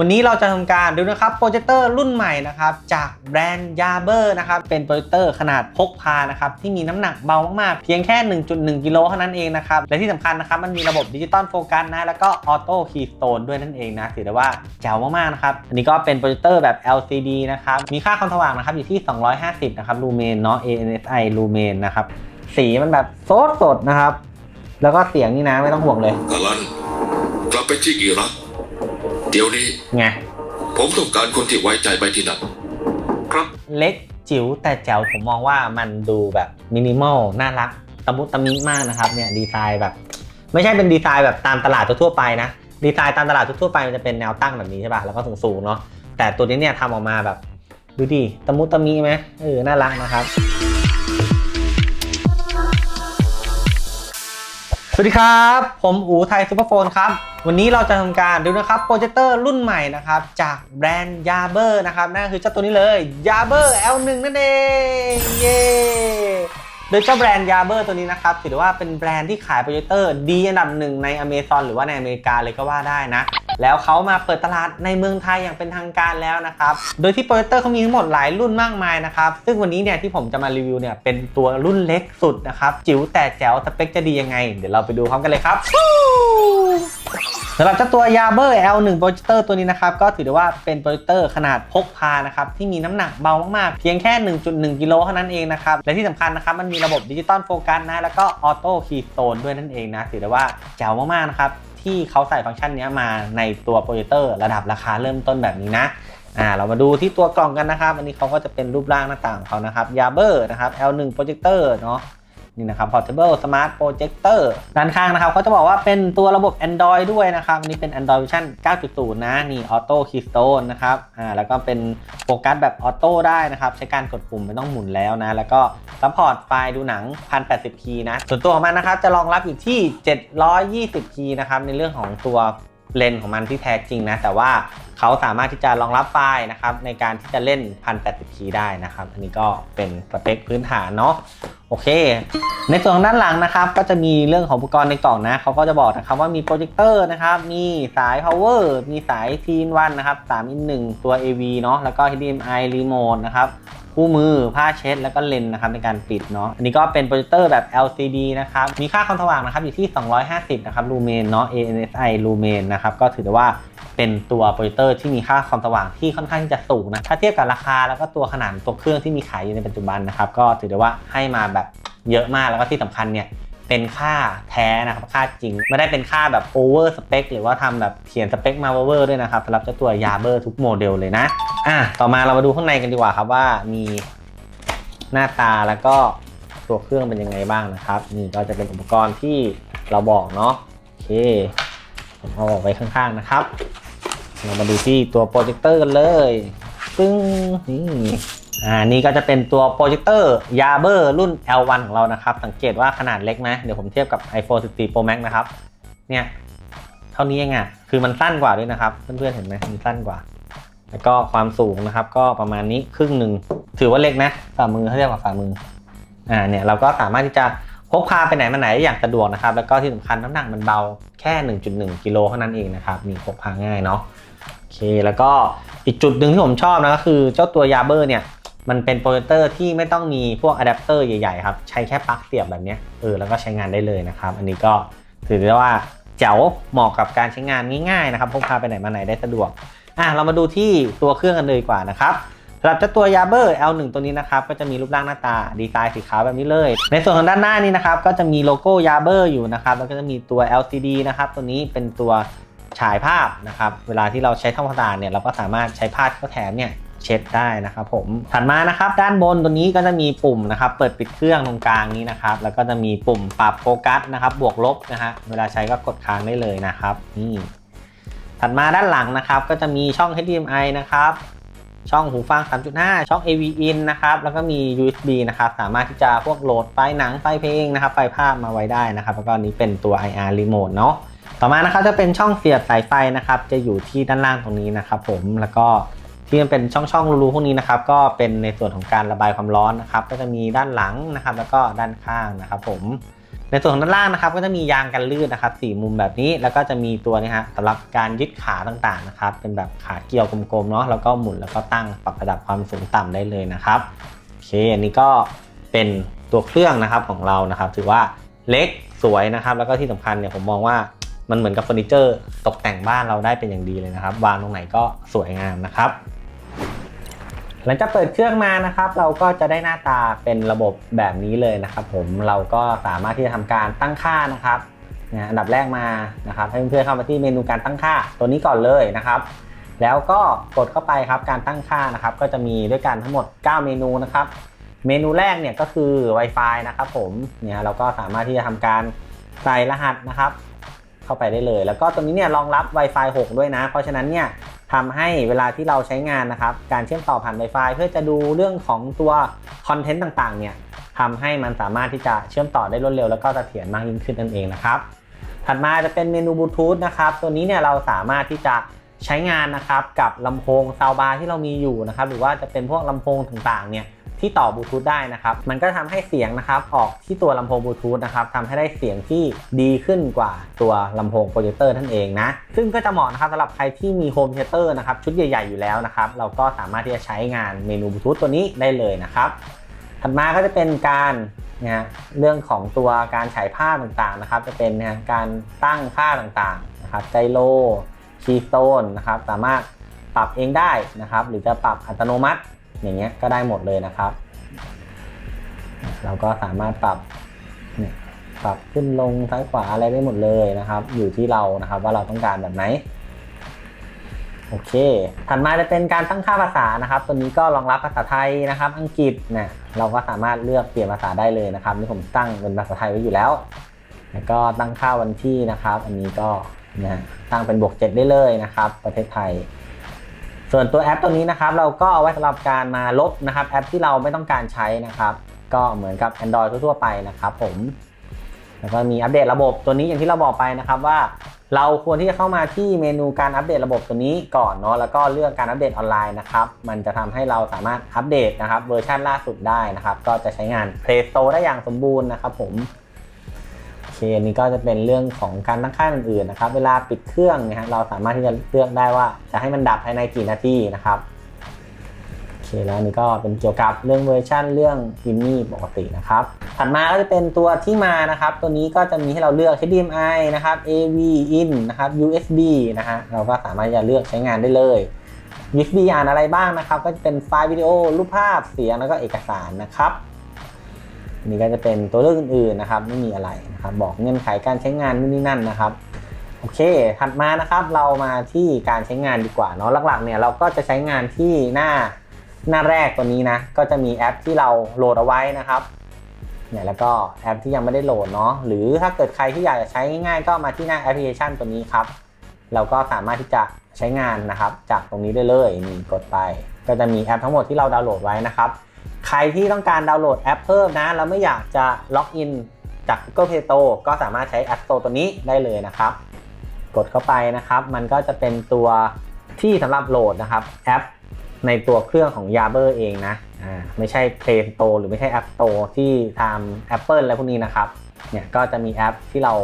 วันนี้เราจะทำการดูนะครับโปรเจคเตอร์รุ่นใหม่นะครับจากแบรนด์ยาเบอร์นะครับเป็นโปรเจคเตอร์ขนาดพกพานะครับที่มีน้ำหนักเบามากๆเพียงแค่ 1.1 กิโลเท่านั้นเองนะครับและที่สำคัญนะครับมันมีระบบดิจิตอลโฟกัสนะแล้วก็ออโต้คีย์สโตนด้วยนั่นเองนะถือได้ว่าแจ๋วมากๆนะครับอันนี้ก็เป็นโปรเจคเตอร์แบบ LCD นะครับมีค่าความสว่างนะครับอยู่ที่ 250 นะครับลูเมนเนาะ ANSI ลูเมนนะครับสีมันแบบโซดสดนะครับ แล้วก็เสียงนี่นะไม่ต้องห่วงเลยอลันกลับไปที่อิรัก เดี๋ยวนี้ ไงผมต้องการคนที่ไว้ใจไปที่นั่นครับ เล็กจิ๋วแต่แจ๋วผมมองว่ามันดูแบบมินิมอลน่ารักตะมุตะมิมากนะครับเนี่ยดีไซน์แบบ ไม่ใช่เป็นดีไซน์แบบตามตลาดทั่วๆไปนะ ดีไซน์ตามตลาดทั่วๆไปมันจะเป็นแนวตั้งแบบนี้ใช่ป่ะแล้วก็สูงๆเนาะแต่ตัวนี้เนี่ยทำออกมาแบบ ดูดิตะมุตะมิไหมเออน่ารักนะครับ สวัสดีครับ ผมอูไทยซูเปอร์โฟนครับ วันนี้เราจะทำการดูนะครับโปรเจคเตอร์รุ่นใหม่นะครับ จากแบรนด์ยาเบอร์นะครับนั่นคือเจ้าตัวนี้เลยยาเบอร์ L1 นั่นเอง เย้ โดยเจ้าแบรนด์ยาเบอร์ตัวนี้นะครับถือว่าเป็นแบรนด์ที่ขายโปรเจคเตอร์ดีอันดับหนึ่งในอเมซอนหรือว่าในอเมริกาเลยก็ว่าได้นะ แล้วเขามาเปิดตลาดในเมืองไทยอย่างเป็นทางการแล้วนะครับ โดยที่โปรเจคเตอร์เขามีทั้งหมดหลายรุ่นมากมายนะครับ ซึ่งวันนี้เนี่ยที่ผมจะมารีวิวเนี่ยเป็นตัวรุ่นเล็กสุดนะครับ จิ๋วแต่แจ๋วสเปคจะดียังไง เดี๋ยวเราไปดูพร้อมกันเลยครับ สำหรับเจ้าตัว y a b e r L1 โปรเจคเตอร์ตัวนี้นะครับ ก็ถือได้ว่าเป็นโปรเจคเตอร์ขนาดพกพานะครับ ที่มีน้ำหนักเบามาก ๆ เพียงแค่ 1.1 กิโลเท่านั้นเองนะครับ และที่สำคัญนะครับ มันมีระบบดิจิตอลโฟกัสนะ แล้วก็ออโต้คีย์สโตนด้วยนั่นเองนะ ถือได้ว่าแจ๋วมาก ๆ นะครับ ที่เขาใส่ฟังก์ชันนี้มาในตัวโปรเจคเตอร์ระดับราคาเริ่มต้นแบบนี้นะอ่าเรามาดูที่ตัวกล่องกันนะครับ อันนี้เขาก็จะเป็นรูปร่างหน้าต่างเขานะครับ y a b e r นะครับ L1 Projector เนาะ นี่นะครับ Portable Smart Projector ด้านข้างนะครับเขาจะบอกว่าเป็นตัวระบบ Android ด้วยนะครับอันนี้เป็น Android Version 9.0 นะ นี่ Auto Keystone นะครับอ่าแล้วก็เป็นโฟกัสแบบออโต้ได้นะครับ ใช้การกดปุ่มไม่ต้องหมุนแล้วนะ แล้วก็ซัพพอร์ตไฟล์ดูหนัง 1080p นะ ส่วนตัวของมันนะครับจะรองรับอยู่ที่ 720p นะครับในเรื่องของตัวเลนส์ของมันที่แท้จริงนะ แต่ว่าเขาสามารถที่จะรองรับไฟล์นะครับในการที่จะเล่น 1080p ได้นะครับ อันนี้ก็เป็นสเปคพื้นฐานเนาะ โอเค ในส่วนของด้านหลังนะครับก็จะมีเรื่องของอุปกรณ์ในกล่องนะเขาก็จะบอกนะครับว่ามีโปรเจคเตอร์นะครับมีสาย power มีสายทีนวันนะครับ3 in 1ตัว AV เนาะแล้วก็ HDMI remote นะครับคู่มือผ้าเช็ด แล้วก็เลนส์นะครับในการปิดเนาะอันนี้ก็เป็นโปรเจคเตอร์แบบ LCD นะครับมีค่าความสว่างนะครับอยู่ที่ 250 นะครับลูเมนเนาะ ANSI ลูเมนนะครับก็ถือได้ว่าเป็นตัวโปรเจคเตอร์ที่มีค่าความสว่างที่ค่อนข้างที่จะสูงนะถ้าเทียบกับราคาแล้วก็ตัวขนาดตัวเครื่องที่มีขายอยู่ในปัจจุบันนะครับก็ถือได้ว่าให้มาแบบเยอะมากแล้วก็ที่สำคัญเนี่ยเป็นค่าแท้นะครับ ค่าจริง ไม่ได้เป็นค่าแบบโอเวอร์สเปคหรือว่าทำแบบเขียนสเปคมาเวอร์ด้วยนะครับสำหรับเจ้าตัวยาเบอร์ทุกโมเดลเลยนะอะต่อมาเรามาดูข้างในกันดีกว่าครับว่ามีหน้าตาแล้วก็ตัวเครื่องเป็นยังไงบ้างนะครับ นี่ก็จะเป็นอุปกรณ์ที่เราบอกเนาะโอเคผมเอาออกไว้ข้างๆนะครับ เรามาดูที่ตัวโปรเจคเตอร์กันเลย ซึ่งนี่อ่านี่ก็จะเป็นตัวโปรเจคเตอร์ยาเบอร์รุ่น L1 ของเรานะครับ สังเกตว่าขนาดเล็กไหมเดี๋ยวผมเทียบกับ iPhone 14 Pro Max นะครับ เนี่ย เท่านี้เองอะ่ะ คือมันสั้นกว่าด้วยนะครับ เพื่อนๆเห็นไหมมันสั้นกว่า แล้วก็ความสูงนะครับ ก็ประมาณนี้ครึ่งหนึ่ง ถือว่าเล็กนะฝ่ามือถ้าเทียบกับฝ่ามือ อ่า เนี่ยเราก็สามารถที่จะพกพาไปไหนมาไหนได้อย่างสะดวกนะครับ แล้วก็ที่สำคัญน้ำหนักมันเบาแค่ 1.1กิโลเท่านั้นเองนะครับนี่พกพาง่ายเนาะ เคแล้วก็อีกจุดหนึ่งที่ผมชอบนะก็คือเจ้าตัวยาเบอร์เนี่ยมันเป็นโปรเจคเตอร์ที่ไม่ต้องมีพวกอะแดปเตอร์ใหญ่ๆครับ ใช้แค่ปลั๊กเสียบแบบนี้เออแล้วก็ใช้งานได้เลยนะครับ อันนี้ก็ถือได้ว่าเจ๋วเหมาะกับการใช้งานง่ายๆนะครับพกพาไปไหนมาไหนได้สะดวกอะเรามาดูที่ตัวเครื่องกันเลยกว่านะครับสำหรับเจ้าตัวยาเบอร์ L1 ตัวนี้นะครับก็จะมีรูปร่างหน้าตาดีไซน์สีขาวแบบนี้เลย ในส่วนของด้านหน้านี้นะครับก็จะมีโลโก้ยาเบอร์อยู่นะครับแล้วก็จะมีตัว LCD นะครับตัวนี้เป็นตัว ฉายภาพนะครับ เวลาที่เราใช้ทำความสะอาดเนี่ยเราก็สามารถใช้ผ้าที่เขาแถมเนี่ยเช็ดได้นะครับผมถัดมานะครับ ด้านบนตัวนี้ก็จะมีปุ่มนะครับ เปิดปิดเครื่องตรงกลางนี้นะครับ แล้วก็จะมีปุ่มปรับโฟกัสนะครับ บวกลบนะฮะเวลาใช้ก็กดค้างได้เลยนะครับ นี่ ถัดมาด้านหลังนะครับ ก็จะมีช่อง HDMI นะครับ ช่องหูฟัง 3.5 ช่อง AV in นะครับ แล้วก็มี USB นะครับ สามารถที่จะพวกโหลดไฟล์หนังไฟล์เพลงนะครับ ไฟล์ภาพมาไว้ได้นะครับ แล้วก็นนี้เป็นตัว IR remote เนาะ ต่อมานะครับจะเป็นช่องเสียบสายไฟนะครับ จะอยู่ที่ด้านล่างตรงนี้นะครับ ผมแล้วก็ที่มันเป็นช่องๆรูๆพวกนี้นะครับ ก็เป็นในส่วนของการระบายความร้อนนะครับ ก็จะมีด้านหลังนะครับ แล้วก็ด้านข้างนะครับ ผม ในส่วนของด้านล่างนะครับ ก็จะมียางกันลื่นนะครับสี่มุมแบบนี้ แล้วก็จะมีตัวนี้ฮะสำหรับการยึดขาต่างๆนะครับ เป็นแบบขาเกี่ยวกลมๆเนาะแล้วก็หมุนแล้วก็ตั้งปรับระดับความสูงต่ำได้เลยนะครับโอเคอันนี้ก็เป็นตัวเครื่องนะครับของเรานะครับ ถือว่าเล็กสวยนะครับ แล้วก็ที่สำคัญเนี่ยผมมองว่า มันเหมือนกับเฟอร์นิเจอร์ตกแต่งบ้านเราได้เป็นอย่างดีเลยนะครับ วางตรงไหนก็สวยงามนะครับ หลังจากเปิดเครื่องมานะครับ เราก็จะได้หน้าตาเป็นระบบแบบนี้เลยนะครับ ผมเราก็สามารถที่จะทำการตั้งค่านะครับนะอันดับแรกมานะครับให้เพื่อนๆเข้ามาที่เมนูการตั้งค่าตัวนี้ก่อนเลยนะครับ แล้วก็กดเข้าไปครับการตั้งค่านะครับ ก็จะมีด้วยกันทั้งหมด 9 เมนูนะครับ เมนูแรกเนี่ยก็คือ Wi-Fi นะครับ ผมเนี่ยเราก็สามารถที่จะทำการใส่รหัสนะครับ เข้าไปได้เลย แล้วก็ตัวนี้เนี่ยรองรับ Wi-Fi 6 ด้วยนะ เพราะฉะนั้นเนี่ยทำให้เวลาที่เราใช้งานนะครับ การเชื่อมต่อผ่าน Wi-Fi เพื่อจะดูเรื่องของตัวคอนเทนต์ต่างๆเนี่ยทำให้มันสามารถที่จะเชื่อมต่อได้รวดเร็ว แล้วก็เสถียรมากยิ่งขึ้นนั่นเองนะครับ ถัดมาจะเป็นเมนูบลูทูธนะครับ ตัวนี้เนี่ยเราสามารถที่จะใช้งานนะครับกับลำโพงซาวบาร์ที่เรามีอยู่นะครับ หรือว่าจะเป็นพวกลำโพงต่างๆเนี่ย ที่ต่อบลูทูธได้นะครับ มันก็ทำให้เสียงนะครับออกที่ตัวลำโพงบลูทูธนะครับทำให้ได้เสียงที่ดีขึ้นกว่าตัวลำโพงโปรเจคเตอร์นั่นเองนะ ซึ่งก็จะเหมาะนะครับสำหรับใครที่มีโฮมเทเตอร์นะครับชุดใหญ่ๆอยู่แล้วนะครับเราก็สามารถที่จะใช้งานเมนูบลูทูธตัวนี้ได้เลยนะครับถัดมาก็จะเป็นการนะฮะเรื่องของตัวการฉายภาพต่างๆนะครับ จะเป็นนะการตั้งค่าต่างๆนะครับไจโลคีสโตนนะครับสามารถปรับเองได้นะครับ หรือจะปรับอัตโนมัติ อย่างเงี้ยก็ได้หมดเลยนะครับ เราก็สามารถปรับปรับขึ้นลงซ้ายขวาอะไรได้หมดเลยนะครับ อยู่ที่เรานะครับว่าเราต้องการแบบไหนโอเค ถัดมาจะเป็นการตั้งค่าภาษานะครับ ตัวนี้ก็รองรับภาษาไทยนะครับ อังกฤษเนี่ยเราก็สามารถเลือกเปลี่ยนภาษาได้เลยนะครับนี่ผมตั้งเป็นภาษาไทยไว้อยู่แล้ว แล้วก็ตั้งค่าวันที่นะครับ อันนี้ก็นะฮะตั้งเป็นบวก 7 ได้เลยนะครับ ประเทศไทย ส่วนตัวแอปตัวนี้นะครับเราก็เอาไว้สำหรับการมาลบนะครับแอปที่เราไม่ต้องการใช้นะครับ ก็เหมือนกับ Android ทั่วๆไปนะครับผมแล้วก็มีอัปเดตระบบตัวนี้อย่างที่เราบอกไปนะครับว่า เราควรที่จะเข้ามาที่เมนูการอัปเดตระบบตัวนี้ก่อนเนาะแล้วก็เลือกการอัปเดตออนไลน์นะครับมันจะทำให้เราสามารถอัปเดตนะครับเวอร์ชันล่าสุดได้นะครับ ก็จะใช้งาน Play Store ได้อย่างสมบูรณ์นะครับผม โอเคอันนี้ก็จะเป็นเรื่องของการตั้งค่าอื่นๆนะครับ เวลาปิดเครื่องนะฮะเราสามารถที่จะเลือกได้ว่าจะให้มันดับภายในกี่นาทีนะครับโอเคแล้วนนี่ก็เป็นเกี่ยวกับเรื่องเวอร์ชันเรื่องอินนี่ปกตินะครับ ถัดมาก็จะเป็นตัวที่มานะครับ ตัวนี้ก็จะมีให้เราเลือก HDMI นะครับ AV in นะครับ USB นะฮะเราก็สามารถจะเลือกใช้งานได้เลย USB อ่านอะไรบ้างนะครับ ก็จะเป็นไฟล์วิดีโอรูปภาพเสียงแล้วก็เอกสารนะครับ อันนี้ก็จะเป็นตัวเลือกอื่นๆนะครับไม่มีอะไรนะครับบอกเงื่อนไขการใช้งานนู่นนี่นั่นนะครับโอเค ถัดมานะครับเรามาที่การใช้งานดีกว่าเนาะหลักๆเนี่ยเราก็จะใช้งานที่หน้าหน้าแรกตัวนี้นะก็จะมีแอปที่เราโหลดเอาไว้นะครับเนี่ยแล้วก็แอปที่ยังไม่ได้โหลดเนาะหรือถ้าเกิดใครที่อยากจะใช้ง่ายๆ ก็มาที่หน้าแอปพลิเคชันตัวนี้ครับเราก็สามารถที่จะใช้งานนะครับ จากตรงนี้ได้เลยนี่กดไป ก็จะมีแอปทั้งหมดที่เราดาวน์โหลดไว้นะครับ ใครที่ต้องการดาวน์โหลดแอปเพิ่มนะ แล้วไม่อยากจะล็อกอินจาก Google Play Store ก็สามารถใช้ App Store ตัวนี้ได้เลยนะครับ กดเข้าไปนะครับ มันก็จะเป็นตัวที่สำหรับโหลดนะครับแอปในตัวเครื่องของ y a b e r เองนะอ่าไม่ใช่ Play Store หรือไม่ใช่ App Store ที่ทำ Apple อะไรพวกนี้นะครับเนี่ยก็จะมีแอปที่เรา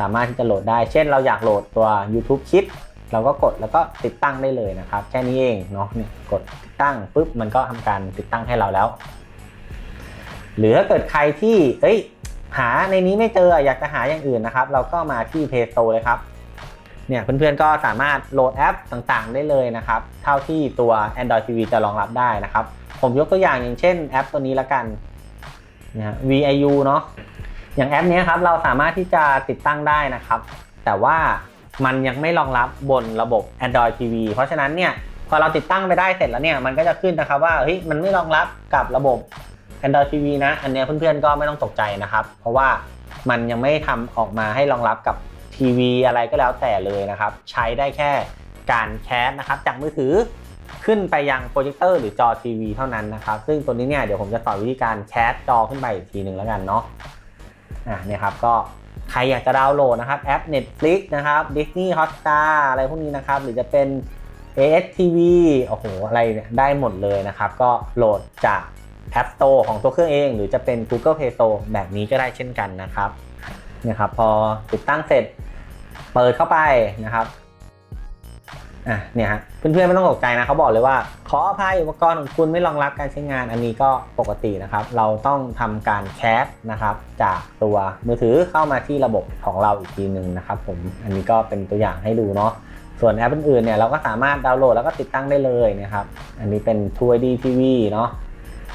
สามารถที่จะโหลดได้ เช่นเราอยากโหลดตัว YouTube คิด เราก็กดแล้วก็ติดตั้งได้เลยนะครับ แค่นี้เองเนาะเนี่ยกดติดตั้งปุ๊บมันก็ทำการติดตั้งให้เราแล้ว หรือถ้าเกิดใครที่เอ้ย หาในนี้ไม่เจออยากจะหาอย่างอื่นนะครับ เราก็มาที่ Play Store เลยครับเนี่ยเพื่อนๆก็สามารถโหลดแอปต่างๆ ได้เลยนะครับ เท่าที่ตัว Android TV จะรองรับได้นะครับ ผมยกตัวอย่างอย่างเช่นแอปตัวนี้ละกันนะ VIU เนาะอย่างแอปนี้ครับเราสามารถที่จะติดตั้งได้นะครับ แต่ว่า มันยังไม่รองรับบนระบบ Android TV เพราะฉะนั้นเนี่ยพอเราติดตั้งไปได้เสร็จแล้วเนี่ยมันก็จะขึ้นนะครับว่าเฮ้ยมันไม่รองรับกับระบบ Android TV นะ อันนี้เพื่อนๆก็ไม่ต้องตกใจนะครับ เพราะว่ามันยังไม่ทำออกมาให้รองรับกับทีวีอะไรก็แล้วแต่เลยนะครับ ใช้ได้แค่การแคสนะครับ จากมือถือขึ้นไปยังโปรเจคเตอร์หรือจอทีวีเท่านั้นนะครับ ซึ่งตัวนี้เนี่ยเดี๋ยวผมจะสอนวิธีการแคสจอขึ้นไปอีกทีหนึ่งแล้วกันเนาะอะเนี่ยครับก็ ใครอยากจะดาวน์โหลดนะครับแอป Netflix นะครับ Disney Hotstar อะไรพวกนี้นะครับ หรือจะเป็น AS TV โอ้โห อะไรเนี่ยได้หมดเลยนะครับ ก็โหลดจาก App Store ของตัวเครื่องเอง หรือจะเป็น Google Play Store แบบนี้ก็ได้เช่นกันนะครับนะครับ พอติดตั้งเสร็จเปิดเข้าไปนะครับ อะเนี่ยฮะเพื่อนๆไม่ต้องตกใจนะเขาบอกเลยว่า ขออภัยอุปกรณ์ของคุณไม่รองรับการใช้งานอันนี้ก็ปกตินะครับ เราต้องทำการแคสนะครับ จากตัวมือถือเข้ามาที่ระบบของเราอีกทีหนึ่งนะครับ ผมอันนี้ก็เป็นตัวอย่างให้ดูเนาะส่วนแอปอื่นๆเนี่ยเราก็สามารถดาวน์โหลดแล้วก็ติดตั้งได้เลยนะครับ อันนี้เป็น True ID TV เนาะ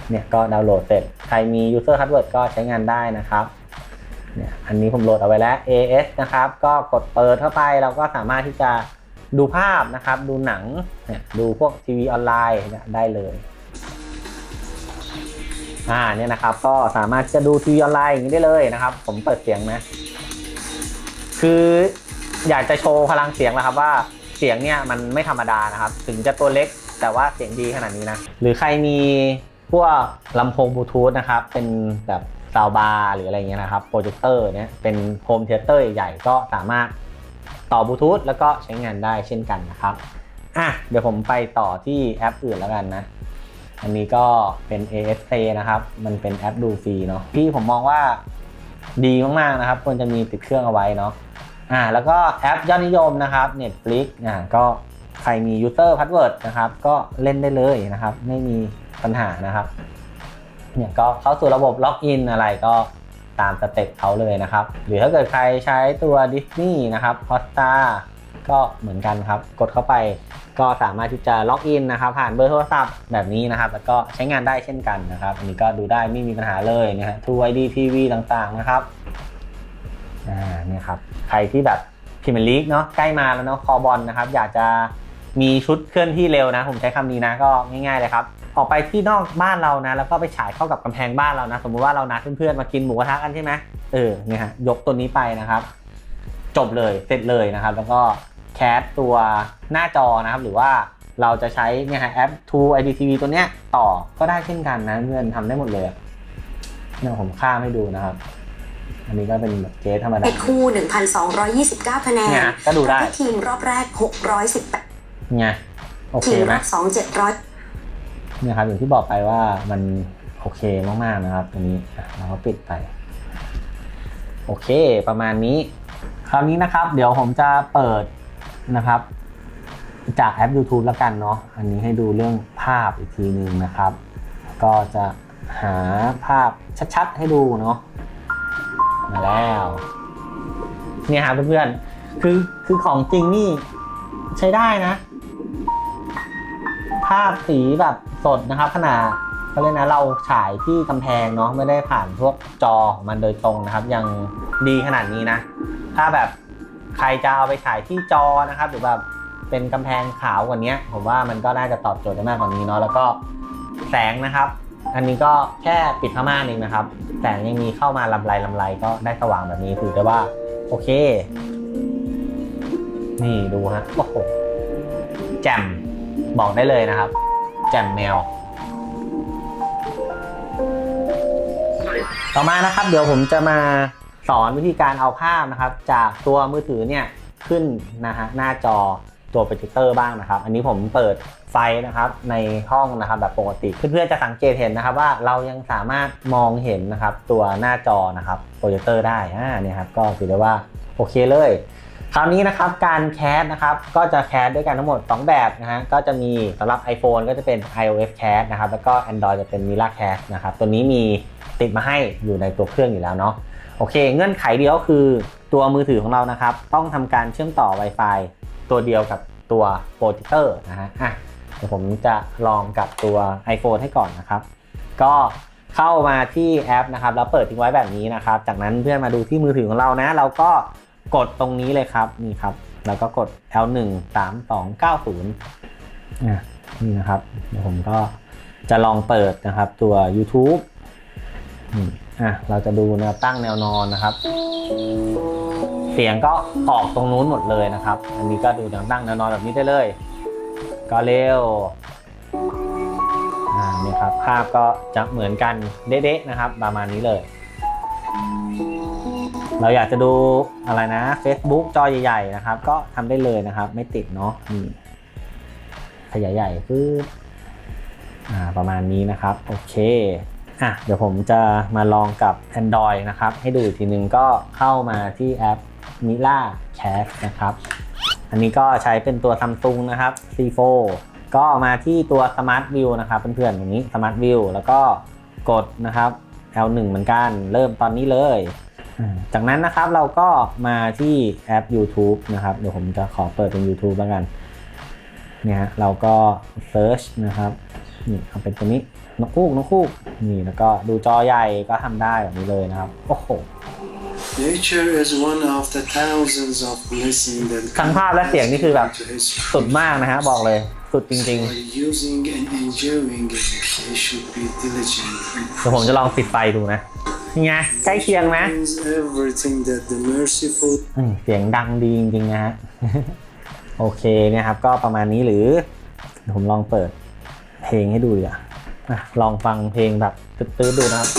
เนี่ยก็ดาวน์โหลดเสร็จ ใครมี User Password ก็ใช้งานได้นะครับเนี่ยอันนี้ผมโหลดเอาไว้แล้ว AS นะครับ ก็กดเปิดเข้าไปเราก็สามารถที่จะ ดูภาพนะครับ ดูหนังเนี่ยดูพวกทีวีออนไลน์เนี่ยได้เลยอ่าเนี่ยนะครับ ก็สามารถจะดูทีวีออนไลน์อย่างนี้ได้เลยนะครับ ผมเปิดเสียงนะ คืออยากจะโชว์พลังเสียงนะครับว่าเสียงเนี่ยมันไม่ธรรมดานะครับ ถึงจะตัวเล็กแต่ว่าเสียงดีขนาดนี้นะ หรือใครมีพวกลำโพงบลูทูธนะครับ เป็นแบบซาวบาร์หรืออะไรเงี้ยนะครับโปรเจคเตอร์เนี่ยเป็นโฮมเทเตอร์ใหญ่ก็สามารถ ต่อบลูทูธแล้วก็ใช้งานได้เช่นกันนะครับอะเดี๋ยวผมไปต่อที่แอปอื่นแล้วกันนะ อันนี้ก็เป็น ASA นะครับ มันเป็นแอปดูฟรีเนาะพี่ผมมองว่าดีมากๆนะครับ ควรจะมีติดเครื่องเอาไว้เนาะอ่าแล้วก็แอปยอดนิยมนะครับ Netflix อ่าก็ใครมี User Password นะครับ ก็เล่นได้เลยนะครับ ไม่มีปัญหานะครับเนี่ยก็เข้าสู่ระบบล็อกอินอะไรก็ ตามสเต็ปเขาเลยนะครับ หรือถ้าเกิดใครใช้ตัว Disney นะครับ Hotstar ก็เหมือนกันครับ กดเข้าไปก็สามารถที่จะล็อกอินนะครับ ผ่านเบอร์โทรศัพท์แบบนี้นะครับ แล้วก็ใช้งานได้เช่นกันนะครับ อันนี้ก็ดูได้ไม่มีปัญหาเลยนะฮะ True ID TV ต่างๆนะครับอ่าเนี่ยครับ ใครที่แบบพิมพ์ลีกเนาะใกล้มาแล้วเนาะคอบอลนะครับ อยากจะมีชุดเคลื่อนที่เร็วนะ ผมใช้คำนี้นะก็ง่ายๆเลยครับ ออกไปที่นอกบ้านเรานะ แล้วก็ไปฉายเข้ากับกำแพงบ้านเรานะ สมมุติว่าเรานัดเพื่อนๆมากินหมูกระทะกันใช่ไหมเออเนี่ยฮะยกตัวนี้ไปนะครับ จบเลยเสร็จเลยนะครับ แล้วก็แคสตัวหน้าจอนะครับ หรือว่าเราจะใช้เนี่ยฮะแอป True ID TV ตัวเนี้ยต่อก็ได้เช่นกันนะเพื่อนทำได้หมดเลยอะเนี่ยผมข้ามให้ดูนะครับอันนี้ก็เป็นแบบเกสธรรมดาเพชรคู่ 1,229คะแนนเนี่ยก็ดูได้ประเภททีมรอบแรก 618ไงโอเคทีมไหรมอบ2 700เนี่ยครับอย่างที่บอกไปว่ามันโอเคมากๆนะครับตัวนี้เราก็ปิดไป โอเค ประมาณนี้ คราวนี้นะครับ เดี๋ยวผมจะเปิดนะครับ จากแอป YouTube แล้วกันเนาะอันนี้ให้ดูเรื่องภาพอีกทีหนึ่งนะครับ ก็จะหาภาพชัดๆ ให้ดูเนาะมาแล้วเนี่ยครับเพื่อนๆคือคือของจริงนี่ใช้ได้นะ ภาพสีแบบสดนะครับขนาดเขาเรียกนะเราฉายที่กำแพงเนาะไม่ได้ผ่านพวกจอของมันโดยตรงนะครับ ยังดีขนาดนี้นะ ถ้าแบบใครจะเอาไปฉายที่จอนะครับ หรือแบบเป็นกำแพงขาวกว่านี้ผมว่ามันก็น่าจะตอบโจทย์ได้มากกว่านี้เนาะแล้วก็แสงนะครับ อันนี้ก็แค่ปิดผ้าม่านเองนะครับ แสงยังมีเข้ามาลำไรลำไรก็ได้สว่างแบบนี้ถือได้ว่าโอเค นี่ดูฮะโอ้โหแจ่ม บอกได้เลยนะครับ แจ่มแมว ต่อมานะครับ เดี๋ยวผมจะมาสอนวิธีการเอาภาพนะครับ จากตัวมือถือเนี่ยขึ้นนะฮะหน้าจอตัวโปรเจคเตอร์บ้างนะครับ อันนี้ผมเปิดไฟนะครับในห้องนะครับแบบปกติเพื่อนๆจะสังเกตเห็นนะครับว่าเรายังสามารถมองเห็นนะครับตัวหน้าจอนะครับโปรเจคเตอร์ได้อ่าเนี่ยครับก็ถือได้ว่าโอเคเลย คราวนี้นะครับการแคสนะครับก็จะแคสด้วยกันทั้งหมด 2 แบบนะฮะก็จะมีสำหรับ iPhone ก็จะเป็น iOS Cast นะครับแล้วก็ Android จะเป็น Mira Cast นะครับตัวนี้มีติดมาให้อยู่ในตัวเครื่องอยู่แล้วเนาะโอเค เงื่อนไขเดียวคือตัวมือถือของเรานะครับ ต้องทำการเชื่อมต่อ Wi-Fi ตัวเดียวกับตัวโปรเจคเตอร์นะฮะอะเดี๋ยวผมจะลองกับตัว iPhone ให้ก่อนนะครับ ก็เข้ามาที่แอปนะครับแล้วเปิดทิ้งไว้แบบนี้นะครับ จากนั้นเพื่อนมาดูที่มือถือของเรานะ เราก็ กดตรงนี้เลยครับนี่ครับ แล้วก็กด L1 3 2 9 0อะนี่นะครับเดี๋ยวผมก็จะลองเปิดนะครับตัว YouTube อะเราจะดูแนวตั้งแนวนอนนะครับ เสียงก็ออกตรงนู้นหมดเลยนะครับ อันนี้ก็ดูแนวตั้งแนวนอนแบบนี้ได้เลย ก็เร็วอ่านี่ครับภาพก็จะเหมือนกันเด๊ะๆนะครับ ประมาณนี้เลย เราอยากจะดูอะไรนะ Facebook จอใหญ่ๆนะครับ ก็ทำได้เลยนะครับ ไม่ติดเนาะนี่ขยายใหญ่ปึ๊บอ่าประมาณนี้นะครับ โอเคอะเดี๋ยวผมจะมาลองกับ Android นะครับ ให้ดูอีกทีนึงก็เข้ามาที่แอป Mila Cast นะครับ อันนี้ก็ใช้เป็นตัว Samsung นะครับ C4 ก็มาที่ตัว Smart View นะครับเพื่อนๆตรงนี้ Smart View แล้วก็กดนะครับ L1 เหมือนกัน เริ่มตอนนี้เลย จากนั้นนะครับเราก็มาที่แอป YouTube นะครับ เดี๋ยวผมจะขอเปิดเป็น YouTube แล้วกัน เนี่ยฮะเราก็ Search นะครับ นี่เอาเป็นตัวนี้นกคูกนกคูกนี่แล้วก็ดูจอใหญ่ก็ทำได้แบบนี้เลยนะครับ โอ้โห Nature is one of the thousands of blessings that ทั้งภาพและเสียงนี่คือแบบ to history. สุดมากนะฮะบอกเลย สุดจริง By using and enjoying it, they should be diligent. ๆเดี๋ยวผมจะลองปิดไฟดูนะนี่ ไงใกล้เคียงไหม Means everything that the merciful อืมเสียงดังดีจริงๆนะฮะ โอเคเนี่ยครับก็ประมาณนี้หรือเดี๋ยวผมลองเปิดเพลงให้ดูดีกว่าอะลองฟังเพลงแบบตื้อๆดูนะครับ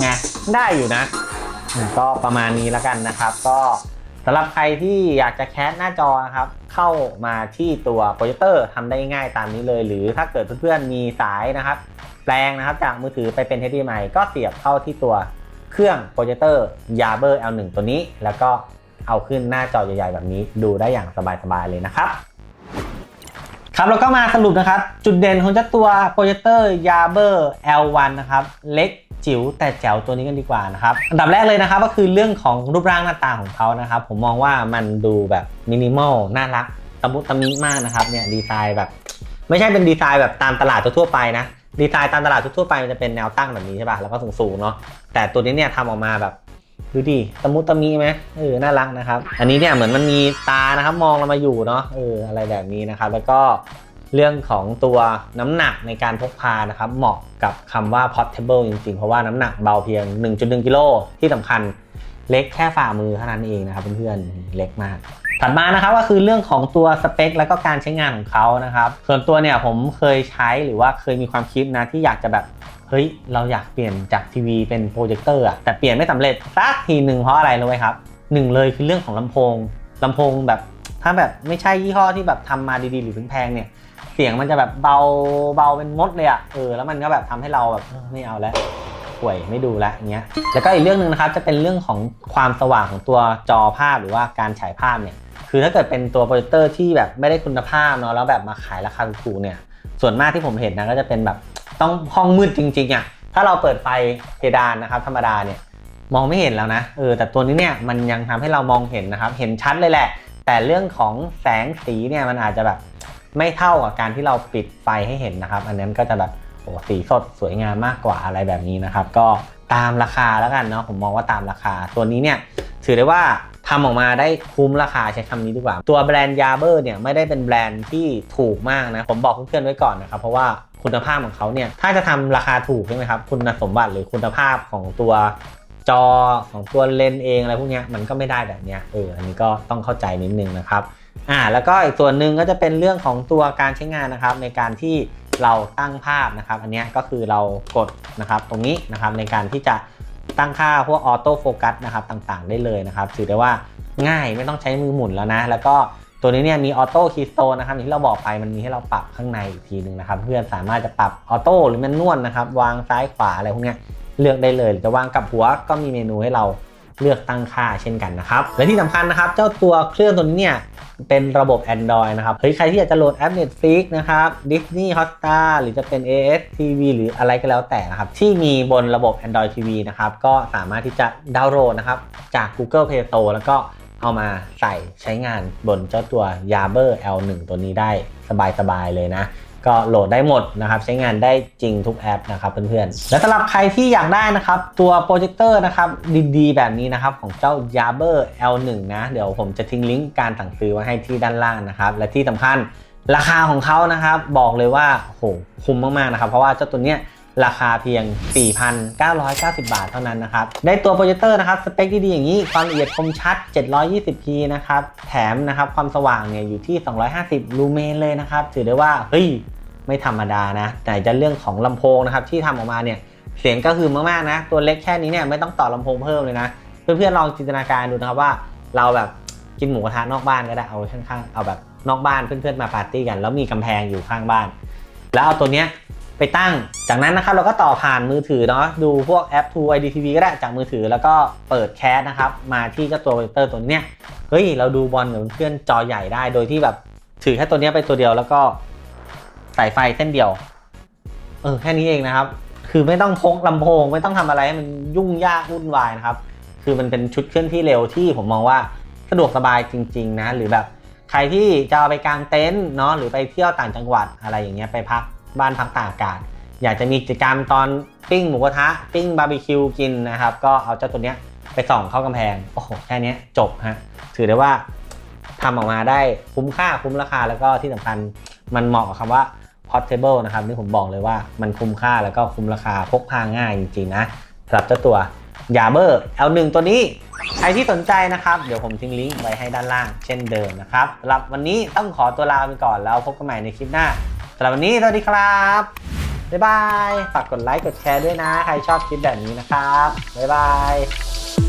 ไงได้อยู่นะอะก็ประมาณนี้แล้วกันนะครับ ก็สำหรับใครที่อยากจะแคสหน้าจอนะครับ เข้ามาที่ตัวโปรเจคเตอร์ทำได้ง่ายตามนี้เลย หรือถ้าเกิดเพื่อนๆมีสายนะครับ แปลงนะครับจากมือถือไปเป็น HDMI ก็เสียบเข้าที่ตัวเครื่องโปรเจคเตอร์ Yaber L1 ตัวนี้ แล้วก็เอาขึ้นหน้าจอใหญ่ๆแบบนี้ ดูได้อย่างสบายๆเลยนะครับครับเราก็มาสรุปนะครับ จุดเด่นของเจ้าตัวโปรเจคเตอร์ Yaber L1 นะครับ เล็ก จิ๋วแต่แจ๋วตัวนี้กันดีกว่านะครับอันดับแรกเลยนะครับก็คือเรื่องของรูปร่างหน้าตาของเขานะครับผมมองว่ามันดูแบบมินิมอลน่ารักตะมุตะมิมากนะครับเนี่ยดีไซน์แบบ ไม่ใช่เป็นดีไซน์แบบตามตลาดทั่วไปนะดีไซน์ตามตลาดทั่วไปมันจะเป็นแนวตั้งแบบนี้ใช่ป่ะแล้วก็สูงๆเนาะแต่ตัวนี้เนี่ยทำออกมาแบบดูดิตะมุตะมิไหมเออน่ารักนะครับ อันนี้เนี่ยเหมือนมันมีตานะครับมองเรามาอยู่เนาะเอออะไรแบบนี้นะครับ แล้วก็ เรื่องของตัวน้ำหนักในการพกพานะครับ เหมาะกับคำว่า portable จริงๆ เพราะว่าน้ำหนักเบาเพียง 1.1 กิโลที่สำคัญเล็กแค่ฝ่ามือเท่านั้นเองนะครับเพื่อนๆเล็กมาก ถัดมานะครับก็คือเรื่องของตัวสเปค แล้วก็การใช้งานของเขานะครับ ส่วนตัวเนี่ยผมเคยใช้หรือว่าเคยมีความคิดนะที่อยากจะแบบเฮ้ยเราอยากเปลี่ยนจากทีวีเป็นโปรเจคเตอร์อะแต่เปลี่ยนไม่สำเร็จสักทีหนึ่งเพราะอะไรรู้ไหมครับหนึ่งเลยคือเรื่องของลำโพงลำโพงแบบถ้าแบบไม่ใช่ยี่ห้อที่แบบทำมาดีๆ หรือแพงๆเนี่ย เสียงมันจะแบบเบาเบาเป็นมดเลยอะเออแล้วมันก็แบบทำให้เราแบบเออไม่เอาแล้วป่วยไม่ดูแลวอย่างเงี้ยแล้วก็อีกเรื่องหนึ่งนะครับจะเป็นเรื่องของความสว่างของตัวจอภาพหรือว่าการฉายภาพเนี่ยคือถ้าเกิดเป็นตัวโปรเจคเตอร์ที่แบบไม่ได้คุณภาพเนาะแล้วแบบมาขายราคาถูกๆเนี่ยส่วนมากที่ผมเห็นนะก็จะเป็นแบบต้องห้องมืดจริงๆอะถ้าเราเปิดไฟเพดานนะครับธรรมดาเนี่ยมองไม่เห็นแล้วนะเออแต่ตัวนี้เนี่ยมันยังทำให้เรามองเห็นนะครับเห็นชัดเลยแหละ แต่เรื่องของแสงสีเนี่ยมันอาจจะแบบ ไม่เท่ากับการที่เราปิดไฟให้เห็นนะครับ อันนั้นก็จะแบบโอ้สีสดสวยงามมากกว่าอะไรแบบนี้นะครับ ก็ตามราคาแล้วกันเนาะผมมองว่าตามราคา ตัวนี้เนี่ยถือได้ว่าทำออกมาได้คุ้มราคาใช้คำนี้ดีกว่า ตัวแบรนด์ยาเบอร์เนี่ยไม่ได้เป็นแบรนด์ที่ถูกมากนะ ผมบอกเพื่อนๆไว้ก่อนนะครับ เพราะว่าคุณภาพของเขาเนี่ยถ้าจะทำราคาถูกใช่ไหมครับ คุณสมบัติหรือคุณภาพของตัวจอของตัวเลนเองอะไรพวกนี้มันก็ไม่ได้แบบเนี้ยเอออันนี้ก็ต้องเข้าใจนิดนึงนะครับ อ่าแล้วก็อีกส่วนหนึ่งก็จะเป็นเรื่องของตัวการใช้งานนะครับ ในการที่เราตั้งภาพนะครับ อันนี้ก็คือเรากดนะครับตรงนี้นะครับในการที่จะตั้งค่าพวกออโต้โฟกัสนะครับต่างๆ ได้เลยนะครับถือได้ว่าง่ายไม่ต้องใช้มือหมุนแล้วนะ แล้วก็ตัวนี้เนี่ยมีออโต้คีย์โตนนะครับอย่างที่เราบอกไปมันมีให้เราปรับข้างในอีกทีหนึ่งนะครับ เพื่อนสามารถจะปรับออโต้หรือแมนนวลนะครับ วางซ้ายขวาอะไรพวกนี้เลือกได้เลยจะวางกับหัวก็มีเมนูให้เรา เลือกตั้งค่าเช่นกันนะครับ และที่สำคัญนะครับ เจ้าตัวเครื่องตัวนี้เนี่ยเป็นระบบ Android นะครับ เฮ้ย ใครที่อยากจะโหลดแอป Netflix นะครับ Disney Hotstar หรือจะเป็น AS TV หรืออะไรก็แล้วแต่นะครับ ที่มีบนระบบ Android TV นะครับ ก็สามารถที่จะดาวน์โหลดนะครับ จาก Google Play Store แล้วก็เอามาใส่ใช้งานบนเจ้าตัว Yaber L1 ตัวนี้ได้สบายๆเลยนะ ก็โหลดได้หมดนะครับ ใช้งานได้จริงทุกแอปนะครับเพื่อนๆ และสำหรับใครที่อยากได้นะครับ ตัวโปรเจคเตอร์นะครับดีๆ แบบนี้นะครับของเจ้า Yaber L1 นะเดี๋ยวผมจะทิ้งลิงก์การสั่งซื้อไว้ให้ที่ด้านล่างนะครับ และที่สำคัญราคาของเขานะครับ บอกเลยว่าโหคุ้มมากๆนะครับ เพราะว่าเจ้าตัวเนี้ยราคาเพียง 4,990 บาทเท่านั้นนะครับ ได้ตัวโปรเจคเตอร์นะครับ สเปคดีๆอย่างนี้ ความละเอียดคมชัด 720p นะครับ แถมนะครับ ความสว่างเนี่ยอยู่ที่ 250 ลูเมนเลยนะครับ ถือได้ว่า เฮ้ย ไม่ธรรมดานะแต่จะเรื่องของลำโพงนะครับที่ทำออกมาเนี่ยเสียงก็คือมากๆนะ ตัวเล็กแค่นี้เนี่ยไม่ต้องต่อลำโพงเพิ่มเลยนะ เพื่อนๆลองจินตนาการดูนะครับว่าเราแบบกินหมูกระทะนอกบ้านก็ได้เอาข้างๆเอาแบบนอกบ้านเพื่อนๆมาปาร์ตี้กัน แล้วมีกำแพงอยู่ข้างบ้าน แล้วเอาตัวเนี้ยไปตั้ง จากนั้นนะครับเราก็ต่อผ่านมือถือเนาะดูพวกแอป True ID TV ก็ได้จากมือถือแล้วก็เปิดแคสนะครับมาที่เจ้าตัวโปรเจคเตอร์ตัวเนี้ยเฮ้ยเราดูบอลกับเพื่อนจอใหญ่ได้โดยที่แบบถือแค่ตัวเนี้ยไปตัวเดียวแล้วก็ ใส่ไฟเส้นเดียว เออแค่นี้เองนะครับ คือไม่ต้องพกลำโพง ไม่ต้องทำอะไรให้มันยุ่งยากวุ่นวายนะครับ คือมันเป็นชุดเคลื่อนที่เร็วที่ผมมองว่าสะดวกสบายจริง ๆ นะ หรือแบบใครที่จะเอาไปกางเต็นท์เนาะหรือไปเที่ยวต่างจังหวัดอะไรอย่างเงี้ยไปพักบ้านพักตากอากาศ อยากจะมีกิจกรรมตอนปิ้งหมูกระทะปิ้งบาร์บีคิวกินนะครับ ก็เอาเจ้าตัวเนี้ยไปส่องเข้ากำแพง โอ้โห แค่นี้จบฮะ ถือได้ว่าทำออกมาได้คุ้มค่าคุ้มราคาแล้วก็ที่สำคัญมันเหมาะกับคำว่า portable นะครับที่ผมบอกเลยว่ามันคุ้มค่าแล้วก็คุ้มราคาพกพาง่ายจริงๆนะสำหรับเจ้าตัว y a b e r L1 ตัวนี้ ใครที่สนใจนะครับ เดี๋ยวผมทิ้งลิงก์ไว้ให้ด้านล่างเช่นเดิมนะครับสำหรับวันนี้ต้องขอตัวลาไปก่อนแล้วพบกันใหม่ในคลิปหน้าสำหรับวันนี้สวัสดีครับ บ๊ายบาย ฝากกดไลค์กดแชร์ด้วยนะ ใครชอบคลิปแบบนี้นะครับ บ๊ายบาย